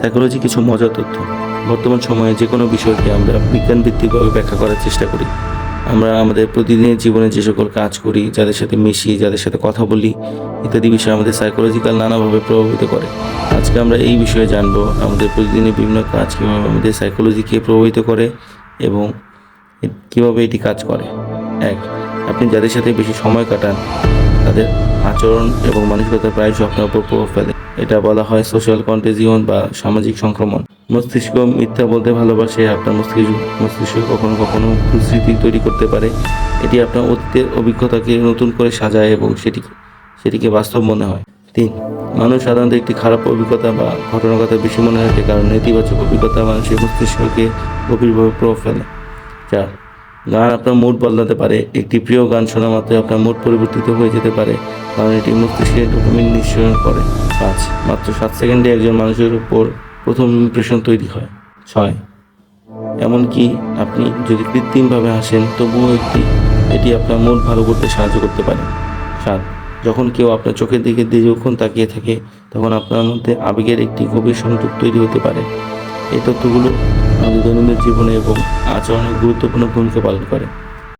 Psychology কিছু মজার তথ্য। বর্তমান সময়ে যে কোনো বিষয়কে আমরা বিজ্ঞানভিত্তিকভাবে ব্যাখ্যা করার চেষ্টা করি। আমরা আমাদের প্রতিদিনের জীবনে যে সকল কাজ করি, যাদের সাথে মিশি, যাদের সাথে কথা বলি, ইত্যাদি বিষয় আমাদের সাইকোলজিক্যাল নানাভাবে প্রভাবিত করে। আজকে আমরা এই বিষয়ে জানব, আমাদের প্রতিদিনের বিভিন্ন কাজ কীভাবে আমাদের সাইকোলজিকে প্রভাবিত করে এবং কীভাবে এটি কাজ করে। এক, আপনি যাদের সাথে বেশি সময় কাটান, তাদের আচরণ এবং মানসিকতা প্রায়শই আপনার উপর প্রভাব ফেলে। এটা বলা হয় সোশ্যাল কন্টেজিয়ন বা সামাজিক সংক্রমণ। মস্তিষ্ক মিথ্যা বলতে ভালোবাসে, আপনার মস্তিষ্ক মস্তিষ্ক কখনো কখনো ভুল স্মৃতি তৈরি করতে পারে। এটি আপনার অতীতের অভিজ্ঞতাকে নতুন করে সাজায় এবং সেটিকে সেটিকে বাস্তব মনে হয়। তিন, মানুষ সাধারণত একটি খারাপ অভিজ্ঞতা বা ঘটনার কথা বেশি মনে রাখে কারণ নেতিবাচক অভিজ্ঞতা মানুষের মস্তিষ্ককে গভীরভাবে প্রভাব ফেলে। চার গান আপনার মুড বদলাতে পারে, একটি প্রিয় গান শোনা মাত্রই আপনার মুড পরিবর্তিত হয়ে যেতে পারে, কারণ এটি মস্তিষ্কে ডোপামিন নিঃসরণ করে। পাঁচ, মাত্র সাত সেকেন্ডে একজন মানুষের উপর প্রথম ইমপ্রেশন তৈরি হয়। ছয়, এমনকি আপনি যদি কৃত্রিমভাবে হাসেন, তবুও একটি, এটি আপনার মুড ভালো করতে সাহায্য করতে পারে। সাত, যখন কেউ আপনার চোখের দিকে দীর্ঘক্ষণ তাকিয়ে থাকে, তখন আপনার মধ্যে আবেগের একটি গভীর সংযোগ তৈরি হতে পারে। এই তথ্যগুলো আমাদের দৈনন্দিন জীবনে এবং আচরণে গুরুত্বপূর্ণ ভূমিকা পালন করে।